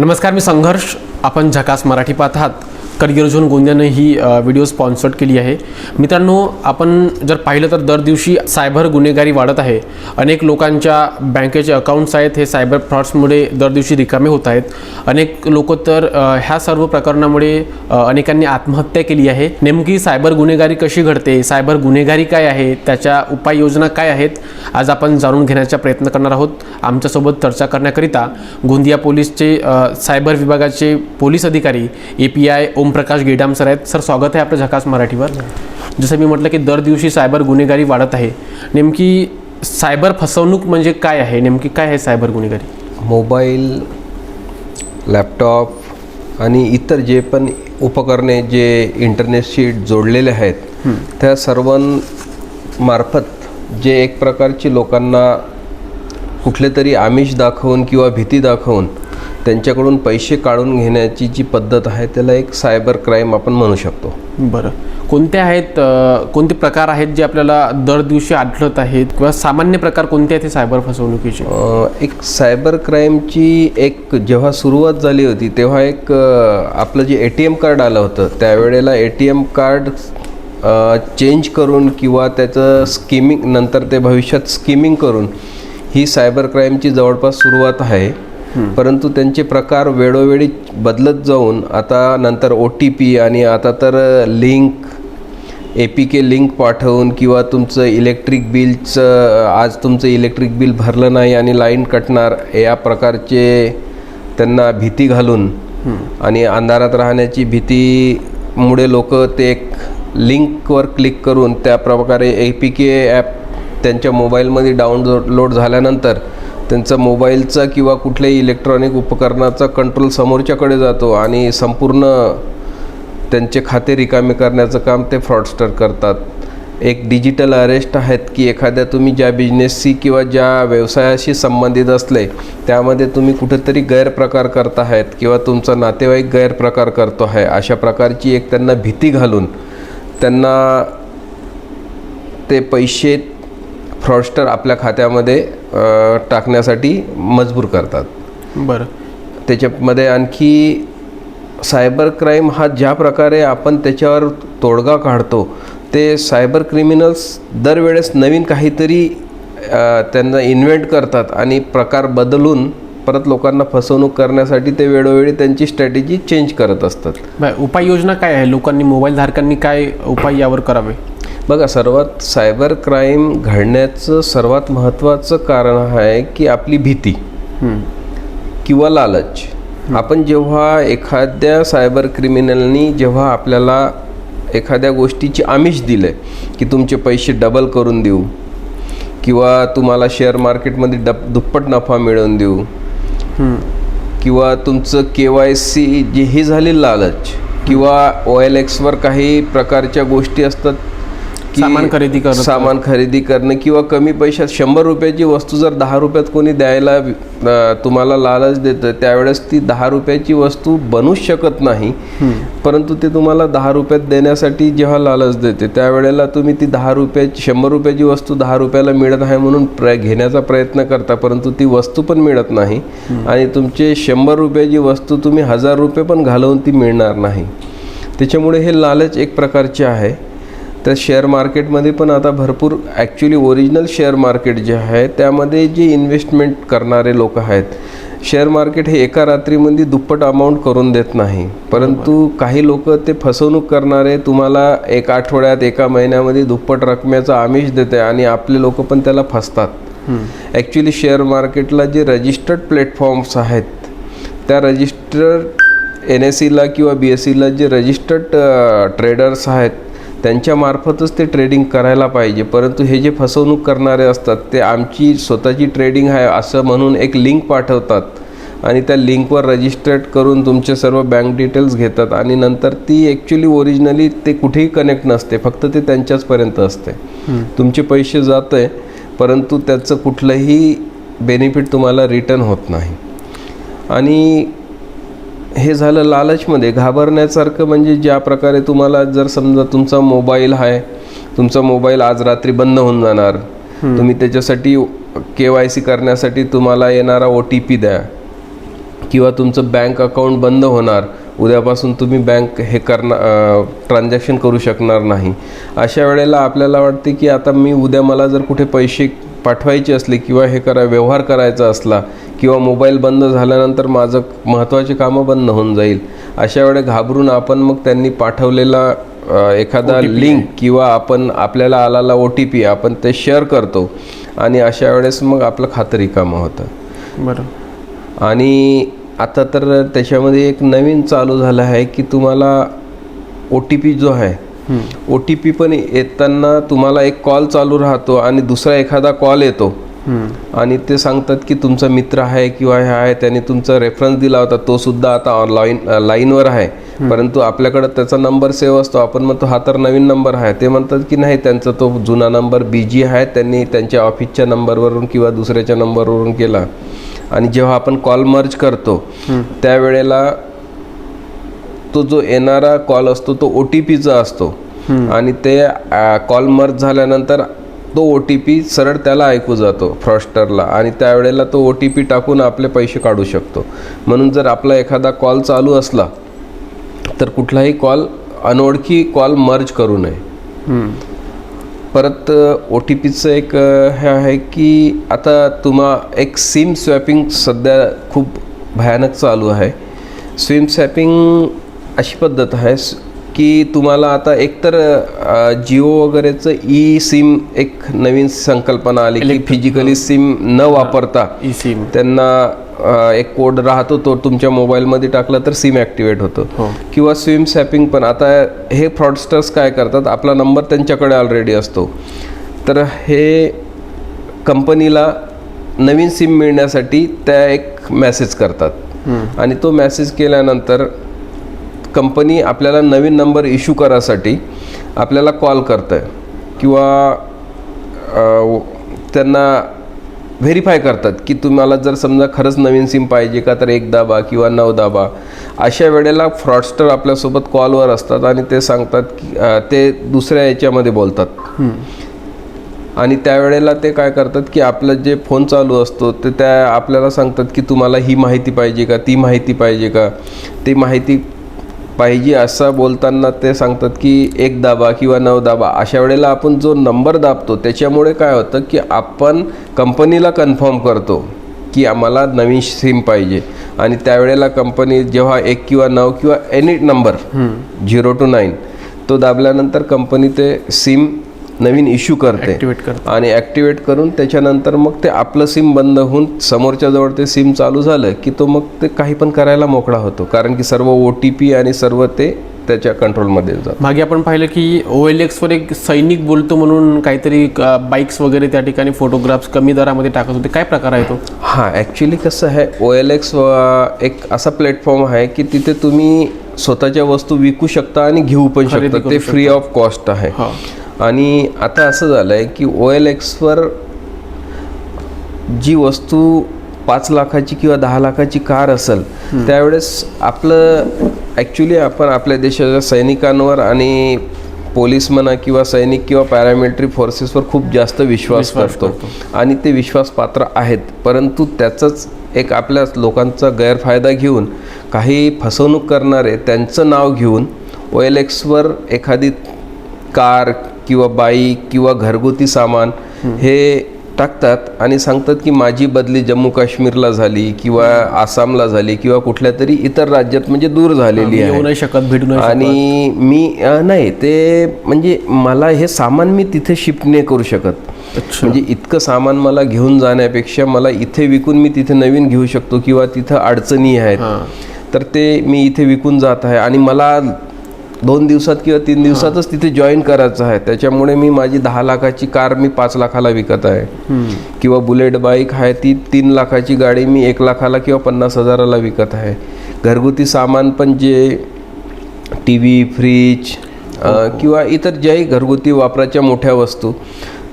नमस्कार मी संघर्ष. आपण झकास मराठी पाहत आहात. करिअर गोंदियानं ही व्हिडिओ स्पॉन्सर्ड केली आहे. मित्रांनो आपण जर पाहिलं तर दर दिवशी सायबर गुन्हेगारी वाढत आहे. अनेक लोकांच्या बँकेचे अकाउंट्स आहेत हे सायबर फ्रॉड्समुळे दर दिवशी रिकामे होत आहेत. अनेक लोक तर ह्या सर्व प्रकरणामुळे अनेकांनी आत्महत्या केली आहे. नेमकी सायबर गुन्हेगारी कशी घडते? सायबर गुन्हेगारी काय आहे? त्याच्या उपाययोजना काय आहेत? आज आपण जाणून घेण्याचा प्रयत्न करणार आहोत. आमच्यासोबत चर्चा करण्याकरिता गोंदिया पोलीसचे सायबर विभागाचे पोलीस अधिकारी A P I Omprakash Gedam sir आहेत. सर स्वागत आहे आपलं झकास मराठीवर. जसं मी म्हटलं की दर दिवशी सायबर गुन्हेगारी वाढत आहे. नेमकी सायबर फसवणूक म्हणजे काय आहे? नेमकी काय आहे सायबर गुन्हेगारी? मोबाईल लॅपटॉप आणि इतर जे पण उपकरणे जे इंटरनेटशी जोडलेले आहेत त्या सर्वांमार्फत जे एक प्रकारची लोकांना कुठले तरी आमिष दाखवून किंवा भीती दाखवून त्यांच्याकडून पैसे काढून घेण्याची जी पद्धत आहे त्याला एक सायबर क्राईम आपण म्हणू शकतो. बरं. कोणते आहेत कोणते प्रकार आहेत जे आपल्याला दर दिवशी आढळत आहेत? किंवा सामान्य प्रकार कोणते आहेत सायबर फसवणुकीचे? एक सायबर क्राईमची एक जेव्हा सुरुवात झाली होती तेव्हा एक आपलं जे ए टी एम कार्ड आलं होतं त्यावेळेला A T M card change करून किंवा त्याचं स्कीमिंग नंतर ते भविष्यात स्कीमिंग करून ही सायबर क्राईमची जवळपास सुरुवात आहे. परंतु त्यांचे प्रकार वेळोवेळी बदलत जाऊन आता नंतर ओ टी पी आणि आता तर link A P K link पाठवून किंवा तुमचं इलेक्ट्रिक बिलचं आज तुमचं इलेक्ट्रिक बिल भरलं नाही आणि लाईन कटणार या प्रकारचे त्यांना भीती घालून आणि अंधारात राहण्याची भीतीमुळे लोक ते एक लिंकवर क्लिक करून त्या प्रकारे ए पी के ॲप त्यांच्या मोबाईलमध्ये डाउनलोड झाल्यानंतर त्यांचा मोबाईलचा किंवा कुठल्याही इलेक्ट्रॉनिक उपकरणाचा कंट्रोल समोरच्याकडे जातो आणि संपूर्ण त्यांचे खाते रिकामे करण्याचं काम ते फ्रॉडस्टर करतात. एक डिजिटल अरेस्ट आहेत की एखाद्या तुम्ही ज्या बिझनेसशी किंवा ज्या व्यवसायाशी संबंधित असले त्यामध्ये तुम्ही कुठेतरी गैरप्रकार करत आहेत किंवा तुमचा नातेवाईक गैरप्रकार करतो आहे अशा प्रकारची एक त्यांना भीती घालून त्यांना ते पैसे फ्रॉडस्टर आपल्या खात्यामध्ये टाकण्यासाठी मजबूर करतात. बरं. त्याच्यामध्ये आणखी सायबर क्राईम हा ज्या प्रकारे आपण त्याच्यावर तोडगा काढतो ते सायबर क्रिमिनल्स दरवेळेस नवीन काहीतरी त्यांना इन्व्हेंट करतात आणि प्रकार बदलून परत लोकांना फसवणूक करण्यासाठी ते वेळोवेळी त्यांची स्ट्रॅटेजी चेंज करत असतात. उपाययोजना काय आहे? लोकांनी मोबाईल धारकांनी काय उपाय यावर करावे? बघा सर्वात सायबर क्राईम घडण्याचं सर्वात महत्त्वाचं कारण आहे की आपली भीती. किंवा लालच आपण जेव्हा एखाद्या सायबर क्रिमिनलनी जेव्हा आपल्याला एखाद्या गोष्टीची आमिष दिले की तुमचे पैसे डबल करून देऊ किंवा तुम्हाला शेअर मार्केटमध्ये डब दुप्पट नफा मिळवून देऊ. किंवा तुमचं के वाय सी जी ही झाली लालच किंवा ओ एल एक्सवर काही प्रकारच्या गोष्टी असतात की सामान खरेदी करणं. सामान खरेदी करणं किंवा कमी पैशात शंभर रुपयाची वस्तू जर दहा रुपयात कोणी द्यायला तुम्हाला लालच देतं त्यावेळेस ती दहा रुपयाची वस्तू बनूच शकत नाही. परंतु ते तुम्हाला दहा रुपयात देण्यासाठी जेव्हा लालच देते त्यावेळेला तुम्ही ती दहा रुपयाची शंभर रुपयाची वस्तू दहा रुपयाला मिळत आहे म्हणून प्र घेण्याचा प्रयत्न करता परंतु ती वस्तू पण मिळत नाही. आणि तुमचे शंभर रुपयाची वस्तू तुम्ही हजार रुपये पण घालवून ती मिळणार नाही. त्याच्यामुळे हे लालच एक प्रकारचे आहे. तर शेअर मार्केटमध्ये पण आता भरपूर ॲक्च्युली ओरिजिनल शेअर मार्केट जे आहे त्यामध्ये जे इन्व्हेस्टमेंट करणारे लोक आहेत शेअर मार्केट हे एका रात्रीमध्ये दुप्पट अमाऊंट करून देत नाही. परंतु काही लोक ते फसवणूक करणारे तुम्हाला एक आठवड्यात एका महिन्यामध्ये दुप्पट रकमेचा आमिष देते आणि आपले लोक पण त्याला फसतात. ॲक्च्युली शेअर मार्केटला जे रजिस्टर्ड प्लॅटफॉर्म्स आहेत त्या रजिस्टर्ड एन एस सीला किंवा बी एस सीला जे रजिस्टर्ड ट्रेडर्स आहेत त्यांच्यामार्फतच ते ट्रेडिंग करायला पाहिजे. परंतु हे जे फसवणूक करणारे असतात ते आमची स्वतःची ट्रेडिंग आहे असं म्हणून एक लिंक पाठवतात. आणि त्या लिंकवर रजिस्टर्ड करून तुमचे सर्व बँक डिटेल्स घेतात आणि नंतर ती ॲक्च्युली ओरिजिनली ते कुठेही कनेक्ट नसते फक्त ते त्यांच्याचपर्यंत असते. तुमचे पैसे जात आहे परंतु त्याचं कुठलंही बेनिफिट तुम्हाला रिटर्न होत नाही. आणि हे झालं लालचमध्ये. घाबरण्यासारखं म्हणजे ज्या प्रकारे तुम्हाला जर समजा तुमचा मोबाईल आहे तुमचा मोबाईल आज रात्री बंद होऊन जाणार. तुम्ही त्याच्यासाठी के वाय सी करण्यासाठी तुम्हाला येणारा ओ टी पी द्या. किंवा तुमचं बँक अकाउंट बंद होणार. उद्यापासून तुम्ही बँक हे करणार ट्रान्झॅक्शन करू शकणार नाही. अशा वेळेला आपल्याला वाटते की आता मी उद्या मला जर कुठे पैसे पाठवायचे असले किंवा हे करा व्यवहार करायचा असला किंवा मोबाईल बंद झाल्यानंतर माझं महत्त्वाचे कामं बंद होऊन जाईल अशा वेळे घाबरून आपण मग त्यांनी पाठवलेला एखादा लिंक किंवा आपण आपल्याला आलेला ओ टी पी आपण ते शेअर करतो आणि अशा वेळेस मग आपलं खातं रिकामं होतं बरं आणि आता तर त्याच्यामध्ये एक नवीन चालू झालं आहे की तुम्हाला ओ टी पी जो आहे ओ टी पी पण येताना तुम्हाला एक कॉल चालू राहतो आणि दुसरा एखादा कॉल येतो. आणि ते सांगतात की तुमचा मित्र आहे किंवा हे आहे त्याने तुमचा रेफरन्स दिला होता तो सुद्धा आता ऑनलाईन लाईनवर आहे. परंतु आपल्याकडं त्याचा नंबर सेव्ह असतो. आपण म्हणतो हा तर नवीन नंबर आहे. ते म्हणतात की नाही त्यांचा तो जुना नंबर बिजी आहे. त्यांनी त्यांच्या ऑफिसच्या नंबरवरून किंवा दुसऱ्याच्या नंबरवरून केला. आणि जेव्हा आपण कॉल मर्ज करतो त्यावेळेला तो जो येणारा कॉल असतो तो ओ टी पीचा असतो. आणि ते कॉल मर्ज झाल्यानंतर तो ओ टी पी सरळ त्याला ऐकू जातो फ्रॉस्टरला. आणि त्यावेळेला तो ओ टी पी टाकून आपले पैसे काढू शकतो. म्हणून जर आपला एखादा कॉल चालू असला तर कुठलाही कॉल अनोळखी कॉल मर्ज करू नये. परत ओ टी पीचं एक हे आहे की आता तुम्हा एक सिम स्वॅपिंग सध्या खूप भयानक चालू आहे. सिम स्वॅपिंग अशी पद्धत आहे की तुम्हाला आता एकतर जिओ वगैरेचं ई सिम एक नवीन संकल्पना आली की फिजिकली सिम न वापरता ई सिम त्यांना एक कोड राहतो तो तुमच्या मोबाईलमध्ये टाकला तर सिम ॲक्टिवेट होतो. किंवा स्विम सॅपिंग पण. आता हे फ्रॉडस्टर्स काय करतात आपला नंबर त्यांच्याकडे ऑलरेडी असतो. तर हे कंपनीला नवीन सिम मिळण्यासाठी त्या एक मेसेज करतात. आणि तो मेसेज केल्यानंतर कंपनी आपल्याला नवीन नंबर इश्यू करायसाठी आपल्याला कॉल करत आहे किंवा त्यांना व्हेरीफाय करतात की तुम्हाला जर समजा खरंच नवीन सिम पाहिजे का तर एक दाबा किंवा नऊ दाबा. अशा वेळेला फ्रॉडस्टर आपल्यासोबत कॉलवर असतात आणि ते सांगतात की ते दुसऱ्या याच्यामध्ये बोलतात. आणि त्यावेळेला ते काय करतात की आपलं जे फोन चालू असतो ते त्या आपल्याला सांगतात की तुम्हाला ही माहिती पाहिजे का ती माहिती पाहिजे का ती माहिती पाहिजे असं बोलताना ते सांगतात की एक दाबा किंवा नऊ दाबा अशा वेळेला आपण जो नंबर दाबतो त्याच्यामुळे काय होतं की आपण कंपनीला कन्फर्म करतो की आम्हाला नवीन सिम पाहिजे. आणि त्यावेळेला कंपनी जेव्हा एक किंवा नऊ किंवा any number zero two nine तो दाबल्यानंतर कंपनी ते सिम नवीन इश्यू करते. करतात आणि ॲक्टिवेट करून त्याच्यानंतर मग ते आपलं सिम बंद होऊन समोरच्या जवळ ते सिम चालू झालं की तो मग ते काही पण करायला मोकळा होतो. कारण की सर्व ओ टी पी आणि सर्व ते त्याच्या कंट्रोलमध्ये जातं. मागे आपण पाहिलं की ओ एल एक्सवर एक सैनिक बोलतो म्हणून काहीतरी बाईक्स वगैरे त्या ठिकाणी फोटोग्राफ्स कमी दरामध्ये टाकत होते. काय प्रकार आहे तो? हां ॲक्च्युली कसं आहे ओ एल एक्स एक असा प्लॅटफॉर्म आहे की तिथे तुम्ही स्वतःच्या वस्तू विकू शकता आणि घेऊ पण शकता. ते फ्री ऑफ कॉस्ट आहे. हा. आणि आता असं झालं आहे की ओ एल एक्सवर जी वस्तू पाच लाखाची किंवा दहा लाखाची कार असेल त्यावेळेस आपलं ॲक्च्युली आपण आपल्या देशाच्या सैनिकांवर आणि पोलीस म्हणा किंवा सैनिक किंवा पॅरामिलिटरी फोर्सेसवर खूप जास्त विश्वास करतो. आणि ते विश्वासपात्र आहेत. परंतु त्याचाच एक आपल्या लोकांचा गैरफायदा घेऊन काही फसवणूक करणारे त्यांचं नाव घेऊन ओ एल एक्सवर एखादी कार किंवा बाईक किंवा घरगुती सामान हे टाकतात आणि सांगतात की माझी बदली जम्मू काश्मीरला झाली किंवा आसामला झाली किंवा कुठल्या तरी इतर राज्यात म्हणजे दूर झालेली आहे. शकत भेटू आणि मी नाही ते म्हणजे मला हे सामान मी तिथे शिफ्ट नाही करू शकत. म्हणजे इतकं सामान मला घेऊन जाण्यापेक्षा मला इथे विकून मी तिथे नवीन घेऊ शकतो किंवा तिथं अडचणी आहेत. तर ते मी इथे विकून जात आहे आणि मला दोन दिवसात किंवा तीन दिवसातच तिथे जॉईन करायचं आहे. त्याच्यामुळे मी माझी दहा लाखाची कार मी पाच लाखाला विकत आहे. किंवा बुलेट बाईक आहे ती तीन लाखाची गाडी मी एक लाखाला किंवा पन्नास हजाराला विकत आहे. घरगुती सामान पण जे टी व्ही फ्रीज किंवा इतर ज्याही घरगुती वापराच्या मोठ्या वस्तू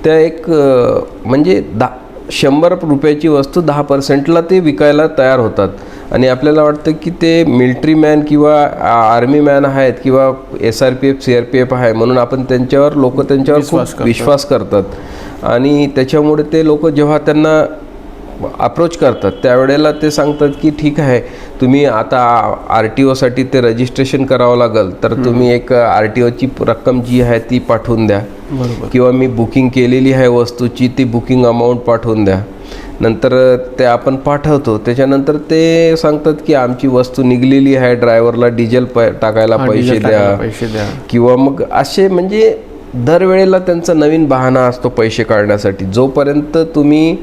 त्या एक म्हणजे दा शंभर रुपयाची वस्तू दहा पर्सेंटला ते विकायला तयार होतात. आणि आपल्याला वाटतं की ते मिलिटरी मॅन किंवा आर्मी मॅन आहेत किंवा S R P F C R P F आहे म्हणून आपण त्यांच्यावर लोक त्यांच्यावर विश्वास खूप करतात. विश्वास करतात. आणि त्याच्यामुळे ते लोक जेव्हा त्यांना अप्रोच करतात त्यावेळेला ते सांगतात की ठीक आहे तुम्ही आता आर टी ओसाठी ते रजिस्ट्रेशन करावं लागेल तर तुम्ही एक आर टी ओची रक्कम जी आहे ती पाठवून द्या. किंवा मी बुकिंग केलेली आहे वस्तूची ती बुकिंग अमाऊंट पाठवून द्या. नंतर ते आपण पाठवतो. त्याच्यानंतर ते सांगतात की आमची वस्तू निघलेली आहे ड्रायव्हरला डिझेल प टाकायला पैसे द्या. पैसे द्या. किंवा मग असे म्हणजे दरवेळेला त्यांचा नवीन बहाणा असतो पैसे काढण्यासाठी. जोपर्यंत तुम्ही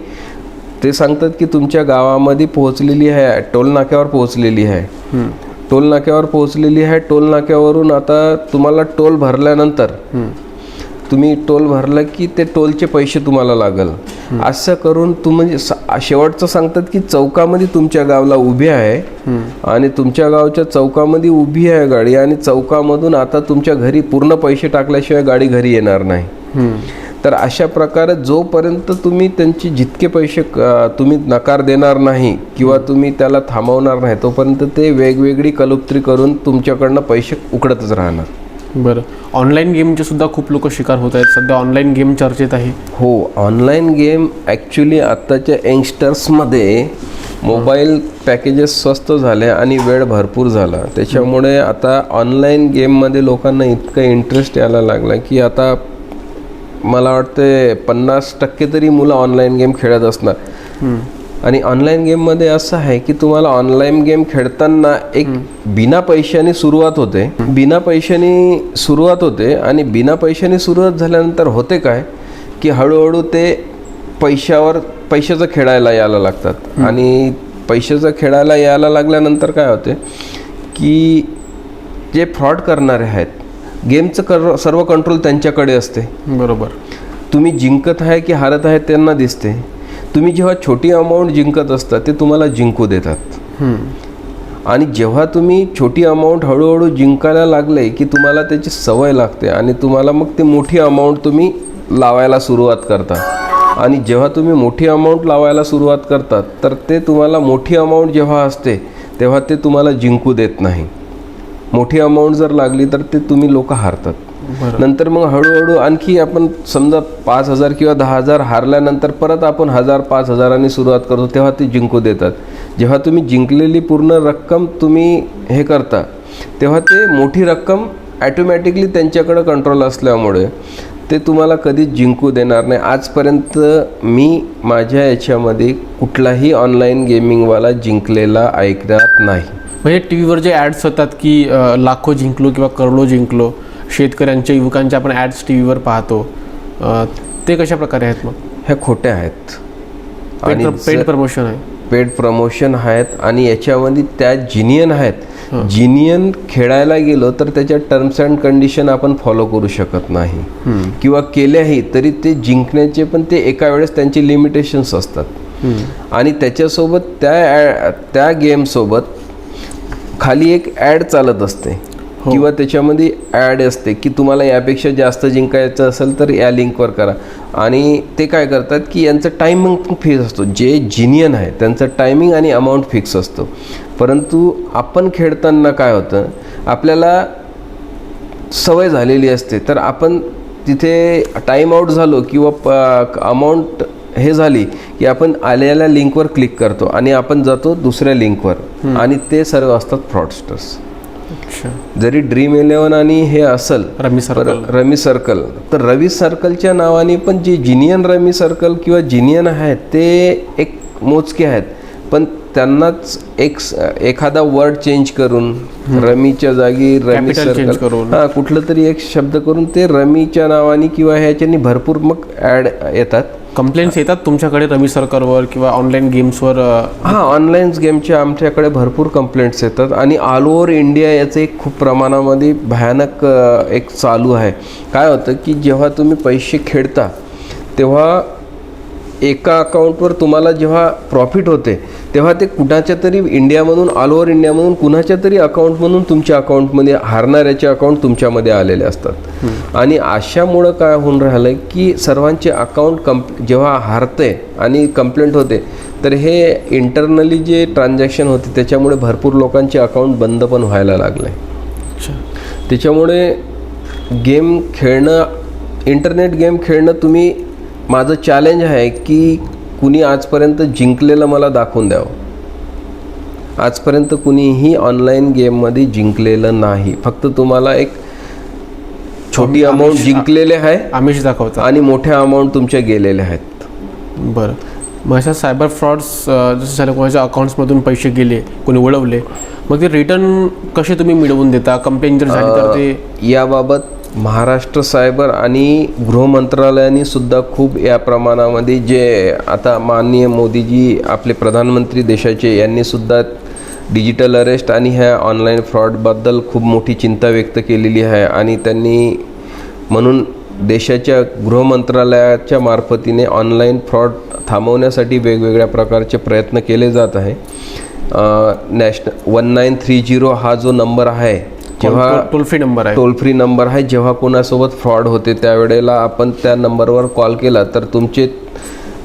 ते सांगतात की तुमच्या गावामध्ये पोहोचलेली आहे टोल नाक्यावर पोहोचलेली आहे. टोल नाक्यावर पोहोचलेली आहे टोल नाक्यावरून आता तुम्हाला टोल भरल्यानंतर तुम्ही टोल भरला की ते टोलचे पैसे तुम्हाला लागल. असं करून तुम्ही स- शेवटचं सांगतात की चौकामध्ये तुमच्या गावला उभी आहे आणि तुमच्या गावच्या चौकामध्ये उभी आहे गाडी आणि चौकामधून आता तुमच्या घरी पूर्ण पैसे टाकल्याशिवाय गाडी घरी येणार नाही. तर अशा प्रकारे जोपर्यंत तुम्ही त्यांचे जितके पैसे तुम्ही नकार देणार नाही किंवा तुम्ही त्याला थांबवणार नाही तोपर्यंत ते वेगवेगळी कलुप्त्री करून तुमच्याकडनं पैसे उकडतच राहणार. बरं. ऑनलाईन गेमचे सुद्धा खूप लोक शिकार होत आहेत. सध्या ऑनलाईन गेम चर्चेत आहे. हो ऑनलाईन गेम ॲक्च्युली आत्ताच्या यंगस्टर्समध्ये मोबाईल पॅकेजेस स्वस्त झाले आणि वेळ भरपूर झाला. त्याच्यामुळे आता ऑनलाईन गेममध्ये लोकांना इतकं इंटरेस्ट यायला लागला की आता मला वाटते पन्नास टक्के तरी मुलं ऑनलाईन गेम खेळत असणार. आणि ऑनलाईन गेममध्ये असं आहे की तुम्हाला ऑनलाईन गेम खेळताना एक बिना पैशाने सुरुवात होते. बिना पैशाने सुरुवात होते आणि बिना पैशाने सुरुवात झाल्यानंतर होते काय? की हळूहळू ते पैशावर पैशाचं खेळायला यायला लागतात. आणि पैशाचं खेळायला यायला लागल्यानंतर काय होते? की जे फ्रॉड करणारे आहेत गेमचं कर सर्व कंट्रोल त्यांच्याकडे असते. बरोबर. तुम्ही जिंकत आहे की हारत आहे त्यांना दिसते. तुम्ही जेव्हा छोटी अमाऊंट जिंकत असता ते तुम्हाला जिंकू देतात. आणि जेव्हा तुम्ही छोटी अमाऊंट हळूहळू जिंकायला लागले की तुम्हाला त्याची सवय लागते आणि तुम्हाला मग ती मोठी अमाऊंट तुम्ही लावायला सुरुवात करता. आणि जेव्हा तुम्ही मोठी अमाऊंट लावायला सुरुवात करतात तर ते तुम्हाला मोठी अमाऊंट जेव्हा असते तेव्हा ते तुम्हाला जिंकू देत नाही. मोठी अमाऊंट जर लागली तर ते तुम्ही लोक हारतात. नंतर मग हळूहळू आणखी आपण समजा पाच हजार किंवा दहा हजार हारल्यानंतर परत आपण हजार पाच हजारांनी सुरुवात करतो तेव्हा ते जिंकू देतात. जेव्हा तुम्ही जिंकलेली पूर्ण रक्कम तुम्ही हे करता तेव्हा ते मोठी रक्कम ॲटोमॅटिकली त्यांच्याकडं कंट्रोल असल्यामुळे ते तुम्हाला कधीच जिंकू देणार नाही. आजपर्यंत मी माझ्या याच्यामध्ये कुठलाही ऑनलाईन गेमिंगवाला जिंकलेला ऐकण्यात नाही. म्हणजे टी व्हीवर जे ॲड्स होतात की लाखो जिंकलो किंवा करोडो जिंकलो शेतकऱ्यांच्या युवकांच्या आपण ॲड्स टी व्हीवर पाहतो. ते कशा प्रकारे आहेत मग? ह्या खोट्या आहेत. आणि पेड प्रमोशन आहे. पेड प्रमोशन आहेत आणि याच्यामध्ये त्या जिनियन आहेत. जिनियन खेळायला गेलो तर त्याच्या टर्म्स अँड कंडिशन आपण फॉलो करू शकत नाही. किंवा केल्याही तरी ते जिंकण्याचे पण ते एका वेळेस त्यांचे लिमिटेशन्स असतात. आणि त्याच्यासोबत त्या त्या गेमसोबत खाली एक ॲड चालत असते. किंवा त्याच्यामध्ये ॲड असते की तुम्हाला यापेक्षा जास्त जिंकायचं असेल तर या लिंकवर करा. आणि ते काय करतात की यांचं टायमिंग पण फिक्स असतो. जे जिनियन आहे त्यांचं टायमिंग आणि अमाऊंट फिक्स असतो. परंतु आपण खेळताना काय होतं आपल्याला सवय झालेली असते. तर आपण तिथे टाईम आऊट झालो किंवा अमाऊंट हे झाली की आपण आलेल्या लिंकवर क्लिक करतो आणि आपण जातो दुसऱ्या लिंकवर. आणि ते सर्व असतात फ्रॉडस्टर्स जरी ड्रीम इलेवन आणि हे असल रमी सर पर- रमी सर्कल तर रवी सर्कलच्या नावाने पण जे जिनियन रमी सर्कल किंवा जिनियन आहेत ते एक मोजके आहेत. पण त्यांनाच एक एखादा वर्ड चेंज करून रमीच्या जागी रमी सर्कल करून. हा कुठलं तरी एक शब्द करून ते रमीच्या नावाने किंवा ह्याच्यानी भरपूर मग ॲड येतात. कंप्लेंट्स येतात तुमच्याकडे रमी सरकारवर किंवा ऑनलाईन गेम्सवर हां ऑनलाईन गेमचे आमच्याकडे भरपूर कंप्लेंट्स येतात आणि ऑल ओव्हर इंडिया याचं एक खूप प्रमाणामध्ये भयानक एक चालू आहे. काय होतं की जेव्हा तुम्ही पैसे खेळता तेव्हा एका अकाउंटवर तुम्हाला जेव्हा प्रॉफिट होते तेव्हा ते कुणाच्या तरी इंडियामधून ऑल ओव्हर इंडियामधून कुणाच्या तरी अकाउंटमधून तुमच्या अकाउंटमध्ये हारणाऱ्याचे अकाउंट तुमच्यामध्ये आलेले असतात. आणि अशामुळं काय होऊन राहिलं की सर्वांचे अकाउंट कंप जेव्हा हारते आणि कंप्लेंट होते तर हे इंटरनली जे ट्रान्झॅक्शन होते त्याच्यामुळे भरपूर लोकांचे अकाउंट बंद पण व्हायला लागले अच्छा. त्याच्यामुळे गेम खेळणं इंटरनेट गेम खेळणं तुम्ही माझं चॅलेंज आहे की कुणी आजपर्यंत जिंकलेलं मला दाखवून द्यावं. आजपर्यंत कुणीही ऑनलाईन गेममध्ये जिंकलेलं नाही. फक्त तुम्हाला एक छोटी अमाऊंट जिंकलेले आहे आमिष दाखवतात आणि मोठ्या अमाऊंट तुमच्या गेलेल्या आहेत. बरं. मग अशा सायबर फ्रॉड्स जसं झालं कोणाच्या अकाउंट्समधून पैसे गेले कोणी वळवले मग ते रिटर्न कसे तुम्ही मिळवून देता? कंप्लेंट जर झाली तर ते याबाबत महाराष्ट्र सायबर आणि गृहमंत्रालयाने सुद्धा खूप या प्रमाणामध्ये जे आता माननीय मोदीजी आपले प्रधानमंत्री देशाचे यांनी सुद्धा डिजिटल अरेस्ट आणि ह्या ऑनलाईन फ्रॉडबद्दल खूप मोठी चिंता व्यक्त केलेली आहे आणि त्यांनी म्हणून देशाच्या गृहमंत्रालयाच्या मार्फतीने ऑनलाईन फ्रॉड थांबवण्यासाठी वेगवेगळ्या प्रकारचे प्रयत्न केले जात आहे. National one nine three zero हा जो नंबर आहे जेव्हा टोल फ्री नंबर आहे. टोल फ्री नंबर आहे जेव्हा कोणासोबत फ्रॉड होते त्यावेळेला आपण त्या नंबरवर कॉल केला तर तुमचे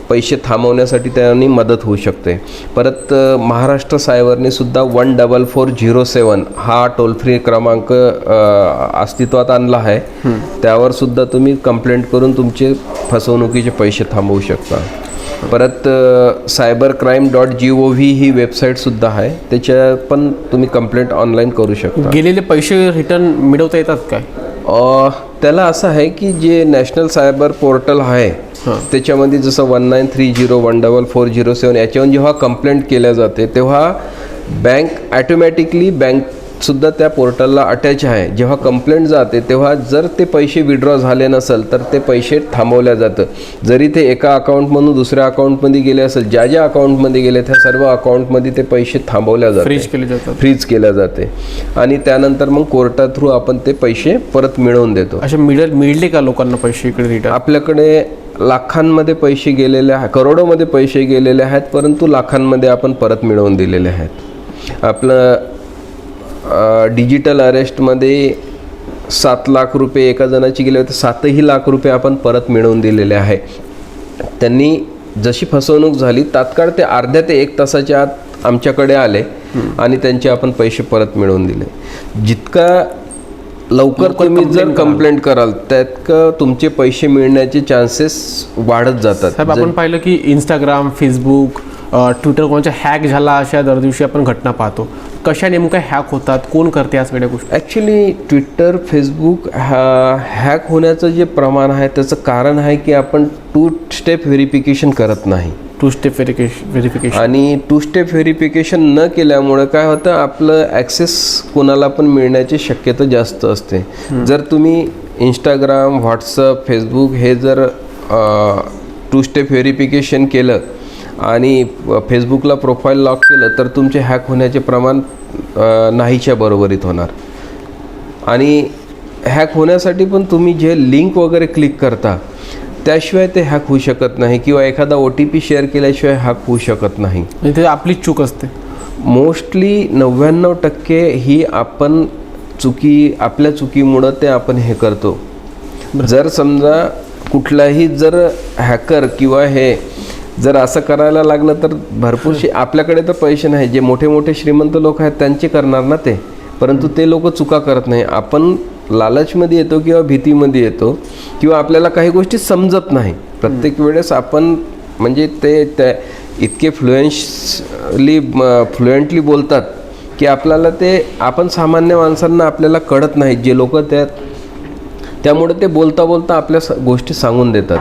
पैसे थांबवण्यासाठी त्यांनी मदत होऊ शकते. परत महाराष्ट्र सायबरने सुद्धा one double four zero seven हा टोल फ्री क्रमांक अस्तित्वात आणला आहे. त्यावर सुद्धा तुम्ही कंप्लेंट करून तुमचे फसवणुकीचे पैसे थांबवू शकता. परत cyber crime dot G O V ही वेबसाईटसुद्धा आहे. त्याच्या पण तुम्ही कंप्लेंट ऑनलाईन करू शकता. गेलेले पैसे रिटर्न मिळवता येतात काय? त्याला असं आहे की जे नॅशनल सायबर पोर्टल आहे त्याच्यामध्ये जसं one nine three zero one double four zero seven याच्यावरून जेव्हा कंप्लेंट केल्या जाते तेव्हा बँक ॲटोमॅटिकली बँकसुद्धा त्या पोर्टलला अटॅच आहे. जेव्हा कंप्लेंट जाते तेव्हा जर ते पैसे विड्रॉ झाले नसेल तर ते पैसे थांबवल्या जातं. जरी ते एका अकाउंटमधून दुसऱ्या अकाउंटमध्ये गेले असेल ज्या ज्या अकाउंटमध्ये गेले त्या सर्व अकाउंटमध्ये ते पैसे थांबवल्या जाते. फ्रीज केले जातात. फ्रीज केल्या जाते. आणि त्यानंतर मग कोर्टा थ्रू आपण ते पैसे परत मिळवून देतो. असे मिळेल मिळले का लोकांना पैसे इकडे रिटर्न आपल्याकडे लाखांमध्ये पैसे गेलेले आहेत करोडोमध्ये पैसे गेलेले आहेत परंतु लाखांमध्ये आपण परत मिळवून दिलेले आहेत. आपलं डिजिटल अरेस्टमध्ये सात लाख रुपये एका जणाची गेले होते. सातही लाख रुपये आपण परत मिळवून दिलेले आहे. त्यांनी जशी फसवणूक झाली तात्काळ ते अर्ध्या ते एक तासाच्या आत आमच्याकडे आले आणि त्यांचे आपण पैसे परत मिळवून दिले. जितका लवकर तुम्ही जर कंप्लेंट कराल. त्यात तुमचे पैसे मिळण्याचे चान्सेस वाढत जातात. आपण पाहिलं की इंस्टाग्राम फेसबुक ट्विटर कोणाचा हॅक झाला अशा दर दिवशी आपण घटना पाहतो. कशा नेमक्या हॅक होतात? कोण करते या सगळ्या गोष्टी? ॲक्च्युली ट्विटर फेसबुक हा हॅक होण्याचं जे प्रमाण आहे त्याचं कारण आहे की आपण टू स्टेप व्हेरिफिकेशन करत नाही. टू स्टेप व्हेरिफिकेशन व्हेरिफिकेशन आणि टू स्टेप व्हेरिफिकेशन न केल्यामुळं काय होतं आपलं ॲक्सेस कोणाला पण मिळण्याची शक्यता जास्त असते. जर तुम्ही इंस्टाग्राम व्हॉट्सअप फेसबुक हे जर टू स्टेप व्हेरिफिकेशन केलं आणि फेसबुकला प्रोफाईल लॉक केलं तर तुमचे हॅक होण्याचे प्रमाण नाहीच्या बरोबरीत होणार. आणि हॅक होण्यासाठी पण तुम्ही जे लिंक वगैरे क्लिक करता त्याशिवाय ते हॅक होऊ शकत नाही किंवा एखादा ओ टी पी शेअर केल्याशिवाय हॅक होऊ शकत नाही. म्हणजे ते आपलीच चूक असते. मोस्टली नव्याण्णव टक्के ही आपण चुकी आपल्या चुकीमुळं ते आपण हे करतो. जर समजा कुठलाही जर हॅकर किंवा हे जर असं करायला लागलं तर भरपूरशी आपल्याकडे तर पैसे नाही. जे मोठे मोठे श्रीमंत लोक आहेत त्यांचे करणार ना ते. परंतु ते लोक चुका करत नाही. आपण लालचमध्ये येतो किंवा भीतीमध्ये येतो किंवा आपल्याला काही गोष्टी समजत नाही. प्रत्येक वेळेस आपण म्हणजे ते त्या इतके फ्लुएन्सली फ्लुएंटली बोलतात की आपल्याला ते आपण सामान्य माणसांना आपल्याला कळत नाही. जे लोक त्यात त्यामुळे ते बोलता बोलता आपल्या गोष्टी सांगून देतात.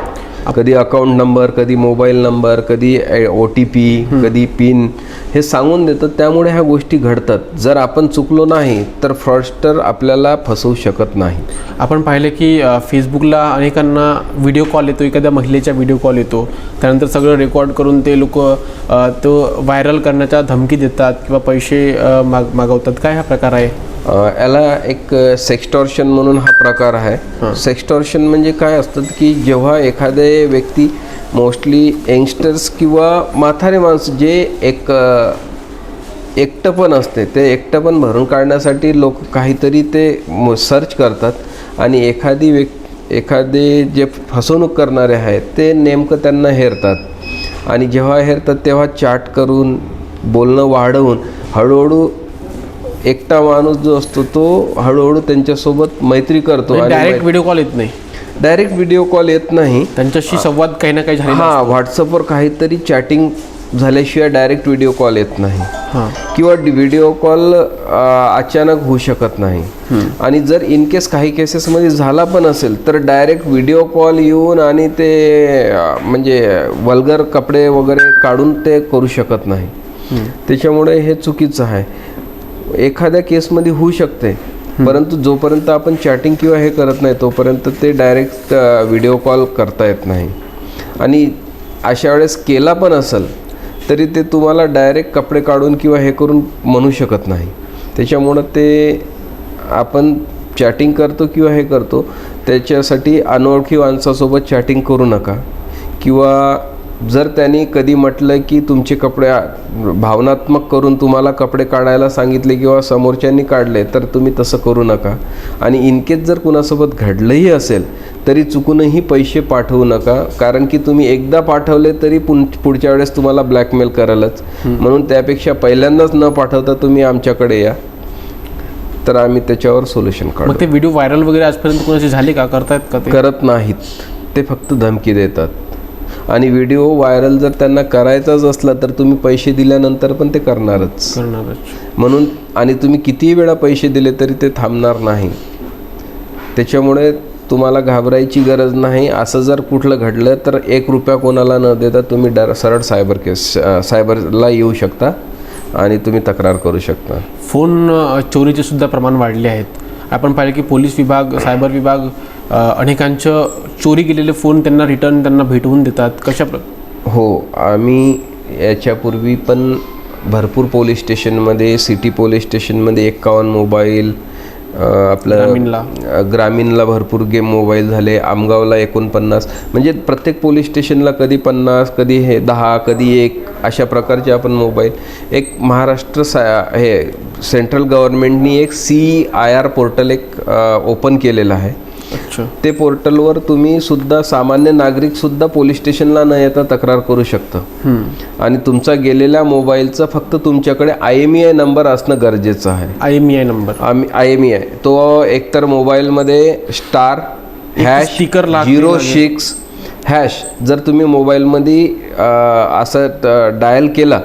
कधी अकाउंट नंबर कधी मोबाईल नंबर कधी ओ टी पी कधी पिन हे सांगून देतात. त्यामुळे ह्या गोष्टी घडतात. जर आपण चुकलो नाही तर फ्रॉडस्टर आपल्याला फसवू शकत नाही. आपण पाहिलं की फेसबुकला अनेकांना व्हिडिओ कॉल येतो. एखाद्या महिलेचा व्हिडिओ कॉल येतो. त्यानंतर सगळं रेकॉर्ड करून ते लोक तो व्हायरल करण्याच्या धमकी देतात किंवा पैसे माग मागवतात. काय हा प्रकार आहे? याला एक सेक्स्टॉर्शन म्हणून हा प्रकार आहे. सेक्स्टॉर्शन म्हणजे काय असतं की जेव्हा एखादे व्यक्ती मोस्टली यंगस्टर्स किंवा म्हातारे माणसं जे एक एकटं पण असते ते एकटं पण भरून काढण्यासाठी लोक काहीतरी ते सर्च करतात आणि एखादी व्यक् एखादे जे फसवणूक करणारे आहेत ते नेमकं त्यांना हेरतात. आणि जेव्हा हेरतात तेव्हा चाट करून बोलणं वाढवून हळूहळू एकटा माणूस जो असतो तो हळूहळू त्यांच्यासोबत मैत्री करतो आणि डायरेक्ट व्हिडिओ कॉल येत नाही. डायरेक्ट व्हिडिओ कॉल येत नाही. त्यांच्याशी संवाद काही ना काही झालेला हां व्हॉट्सअपवर काहीतरी चॅटिंग झाल्याशिवाय डायरेक्ट व्हिडिओ कॉल येत नाही. हां. किंवा व्हिडिओ कॉल अचानक होऊ शकत नाही. आणि जर इन केस काही केसेसमध्ये झाला पण असेल तर डायरेक्ट व्हिडिओ कॉल येऊन आणि ते म्हणजे वल्गर कपडे वगैरे काढून ते करू शकत नाही. त्याच्यामुळे हे चुकीचं आहे. एखाद्या केसमध्ये होऊ शकते. परंतु जोपर्यंत आपण चॅटिंग किंवा हे करत नाही तोपर्यंत ते डायरेक्ट व्हिडिओ कॉल करता येत नाही. आणि अशा वेळेस केला पण असेल तरी ते तुम्हाला डायरेक्ट कपडे काढून किंवा हे करून म्हणू शकत नाही. त्याच्यामुळं ते आपण चॅटिंग करतो किंवा हे करतो त्याच्यासाठी अनोळखी माणसासोबत चॅटिंग करू नका. किंवा जर त्यांनी कधी म्हटलं की तुमचे कपडे भावनात्मक करून तुम्हाला कपडे काढायला सांगितले किंवा समोरच्यांनी काढले तर तुम्ही तसं करू नका. आणि इनकेस जर कुणासोबत घडलंही असेल तरी चुकूनही पैसे पाठवू नका. कारण की तुम्ही एकदा पाठवले तरी पुन पुढच्या वेळेस तुम्हाला ब्लॅकमेल करायलाच. म्हणून त्यापेक्षा पहिल्यांदाच न पाठवता तुम्ही आमच्याकडे या. तर आम्ही त्याच्यावर सोल्युशन काढू. ते व्हिडिओ व्हायरल वगैरे आजपर्यंत कोणाचे झाले का? करतायत का करत नाहीत. ते फक्त धमकी देतात. आणि व्हिडिओ व्हायरल जर त्यांना करायचाच असला तर तुम्ही पैसे दिल्यानंतर पण ते करणारच. करणारच. म्हणून आणि तुम्ही कितीही वेळा पैसे दिले तरी ते थांबणार नाही. त्याच्यामुळे तुम्हाला घाबरायची गरज नाही. असं जर कुठलं घडलं तर एक रुपया कोणाला न देता तुम्ही डर सरळ सायबर केस सायबरला येऊ शकता आणि तुम्ही तक्रार करू शकता. फोन चोरीचे सुद्धा प्रमाण वाढले आहेत. आपण पाहिलं की पोलीस विभाग सायबर विभाग अनेकांचं चोरी गेलेले फोन त्यांना रिटर्न त्यांना भेटवून देतात. कशा प्र हो आम्ही याच्यापूर्वी पण भरपूर पोलीस स्टेशनमध्ये सिटी पोलीस स्टेशनमध्ये एक्कावन्न मोबाईल आपलं ग्रामीणला. ग्रामीणला भरपूर गेम मोबाईल झाले आमगावला एकोणपन्नास. म्हणजे प्रत्येक पोलीस स्टेशनला कधी पन्नास कधी हे दहा कधी एक अशा प्रकारचे आपण मोबाईल. एक महाराष्ट्र सा हे सेंट्रल गव्हर्नमेंटनी एक सी आय आर पोर्टल एक ओपन केलेलं आहे. ते पोर्टलवर तुम्ही सुद्धा सामान्य नागरिक सुद्धा पोलीस स्टेशनला न येता तक्रार करू शकतं. आणि तुमचा गेलेल्या मोबाईलचा फक्त तुमच्याकडे I M E I number असणं गरजेचं आहे. I M I number. आम्ही आय एम ई आय तो एकतर मोबाईलमध्ये स्टार हॅश लागते झिरो. Six hash. जर तुम्ही मोबाईलमध्ये असं डायल केला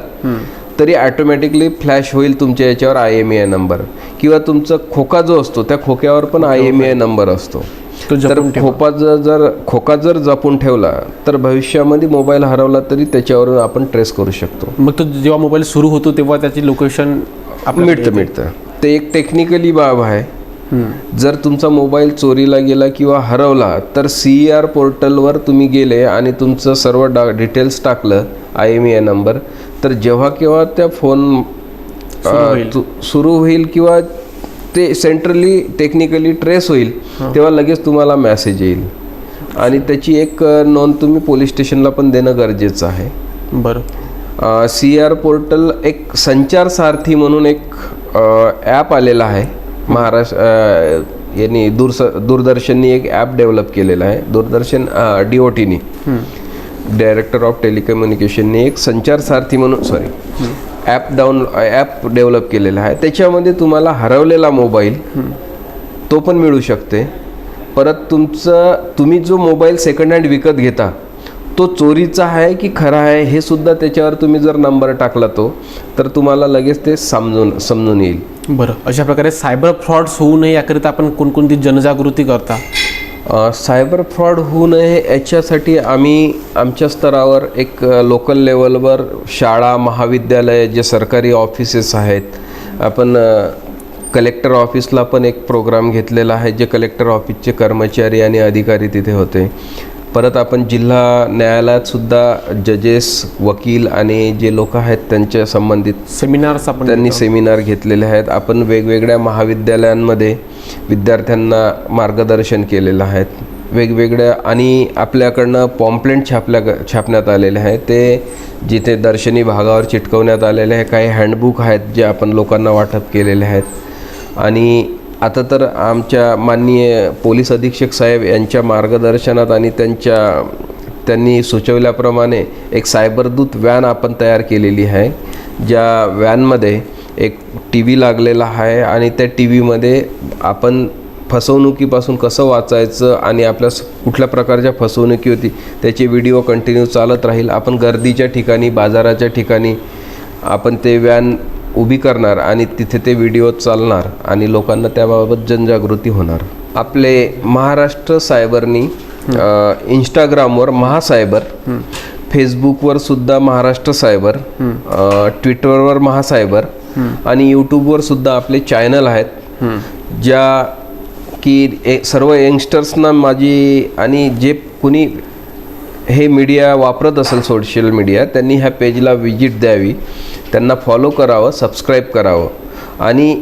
तरी ॲटोमॅटिकली फ्लॅश होईल तुमच्या याच्यावर I M E I number. किंवा तुमचा खोका जो असतो त्या खोक्यावर पण आय एम आय नंबर असतो. तो तर. खोपा जर जर खोका जर जपून ठेवला तर भविष्यामध्ये मोबाईल हरवला तरी त्याच्यावरून आपण ट्रेस करू शकतो. मग तो जेव्हा मोबाईल सुरू होतो तेव्हा त्याची लोकेशन मिळतं मिळतं ते एक टेक्निकली बाब आहे. जर तुमचा मोबाईल चोरीला गेला किंवा हरवला तर सी आर पोर्टलवर तुम्ही गेले आणि तुमचं सर्व डा डिटेल्स टाकलं आय एम ए नंबर तर जेव्हा केव्हा त्या फोन सुरू होईल. किंवा ते सेंट्रली टेक्निकली ट्रेस होईल तेव्हा लगेच तुम्हाला मेसेज येईल. आणि त्याची एक नोंद तुम्ही पोलीस स्टेशनला पण देणं गरजेचं आहे. बरं. सी आर पोर्टल एक संचार सारथी म्हणून एक ॲप आलेला आहे. महाराष्ट्र यांनी दूर दूरदर्शननी एक ॲप डेव्हलप केलेलं आहे. दूरदर्शन डी ओ टीनी डायरेक्टर ऑफ टेलिकम्युनिकेशनने एक संचार सारथी म्हणून sorry app down app develop केलेला आहे. त्याच्यामध्ये तुम्हाला हरवलेला मोबाईल तो पण मिळू शकते. परत तुमचं तुम्ही जो मोबाईल सेकंड हँड विकत घेता तो चोरीचा आहे की खरा आहे हे सुद्धा त्याच्यावर तुम्ही जर नंबर टाकला तो तर तुम्हाला लगेच ते समजून समजून येईल. बरं. अशा प्रकारे सायबर फ्रॉड्स होऊ नये याकरिता आपण कोणकोणती जनजागृती करता? सायबर फ्रॉड होऊ नये याच्यासाठी आम्ही आमच्या स्तरावर एक लोकल लेवलवर शाळा महाविद्यालय जे सरकारी ऑफिसेस आहेत आपण कलेक्टर ऑफिसला पण एक प्रोग्राम घेतलेला आहे जे कलेक्टर ऑफिसचे कर्मचारी आणि अधिकारी तिथे होते. परत आपण जिल्हा न्यायालयात सुद्धा जजेस वकील आणि जे लोक आहेत त्यांच्या संबंधित सेमिनार्स आपण त्यांनी सेमिनार घेतलेले आहेत. आपण वेगवेगळ्या महाविद्यालयांमध्ये विद्यार्थ्यांना मार्गदर्शन केलेलं आहेत. वेगवेगळ्या आणि आपल्याकडनं पॉम्पलेंट छापल्या छापण्यात आलेले आहेत. ते जिथे दर्शनी भागावर चिटकवण्यात आलेले आहे. काही हँडबुक आहेत जे आपण लोकांना वाटप केलेले आहेत. आणि आता तर आमच्या माननीय पोलीस अधीक्षक साहेब यांच्या मार्गदर्शनात आणि त्यांच्या त्यांनी सुचवल्याप्रमाणे एक सायबरदूत व्हॅन आपण तयार केलेली आहे ज्या व्हॅनमध्ये एक टी व्ही लागलेला आहे आणि त्या टी व्हीमध्ये आपण फसवणुकीपासून कसं वाचायचं आणि आपल्या कुठल्या प्रकारच्या फसवणुकी होती त्याचे व्हिडिओ कंटिन्यू चालत राहील. आपण गर्दीच्या ठिकाणी बाजाराच्या ठिकाणी आपण ते व्हॅन उभी करणार आणि तिथे ते व्हिडिओ चालणार आणि लोकांना त्याबाबत जनजागृती होणार. आपले महाराष्ट्र सायबरनी इंस्टाग्रामवर महासायबर फेसबुकवर सुद्धा महाराष्ट्र सायबर ट्विटरवर महासायबर आणि यूट्यूबवर सुद्धा आपले चॅनल आहेत. ज्या की सर्व यंगस्टर्सना माझी आणि जे कुणी हे मीडिया वापरत असेल सोशल मीडिया त्यांनी ह्या पेजला विजिट द्यावी. त्यांना फॉलो करावं सबस्क्राईब करावं. आणि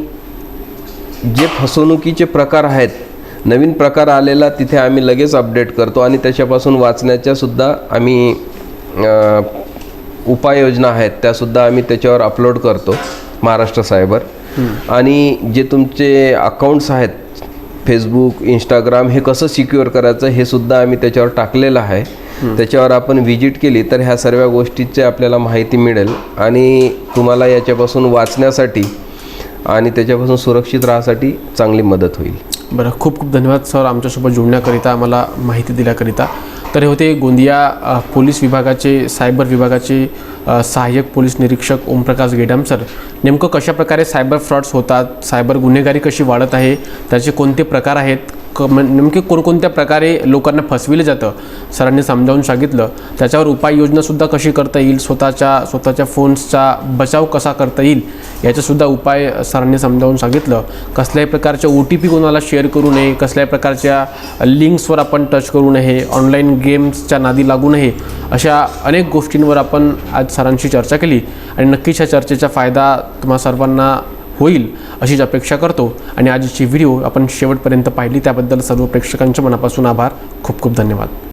जे फसवणुकीचे प्रकार आहेत नवीन प्रकार आलेला तिथे आम्ही लगेच अपडेट करतो आणि त्याच्यापासून वाचण्याच्या सुद्धा आम्ही उपाययोजना आहेत त्यासुद्धा आम्ही त्याच्यावर अपलोड करतो महाराष्ट्र सायबर आणि जे तुमचे अकाउंट्स आहेत फेसबुक इंस्टाग्राम हे कसं सिक्युअर करायचं हे सुद्धा आम्ही त्याच्यावर टाकलेलं आहे. त्याच्यावर आपण व्हिजिट केली तर ह्या सर्व गोष्टीची आपल्याला माहिती मिळेल. आणि तुम्हाला याच्यापासून वाचण्यासाठी आणि त्याच्यापासून सुरक्षित राहण्यासाठी चांगली मदत होईल. बरं खूप खूप धन्यवाद सर आमच्यासोबत जुळण्याकरिता आम्हाला माहिती दिल्याकरिता. तर हे होते गोंदिया पोलीस विभागाचे सायबर विभागाचे सहाय्यक पोलीस निरीक्षक ओमप्रकाश गेडाम सर. नेमकं कशा प्रकारे सायबर फ्रॉड्स होतात सायबर गुन्हेगारी कशी वाढत आहे त्याचे कोणते प्रकार आहेत क म- नेमके कोणकोणत्या प्रकारे लोकांना फसविलं जातं? सरांनी समजावून सांगितलं. त्याच्यावर उपाययोजनासुद्धा कशी करता येईल? स्वतःच्या स्वतःच्या फोन्सचा बचाव कसा करता येईल? याचासुद्धा उपाय सरांनी समजावून सांगितलं. कसल्याही प्रकारच्या ओ टी पी कोणाला शेअर करू नये कसल्याही प्रकारच्या लिंक्सवर आपण टच करू नये ऑनलाईन गेम्सच्या नादी लागू नये अशा अनेक गोष्टींवर आपण आज सरांशी चर्चा केली. आणि नक्कीच ह्या चर्चेचा फायदा तुम्हा सर्वांना होईल अशीच अपेक्षा करतो. आणि आजची व्हिडिओ आपण शेवटपर्यंत पाहिली त्याबद्दल सर्व प्रेक्षकांच्या मनापासून आभार. खूप खूप धन्यवाद.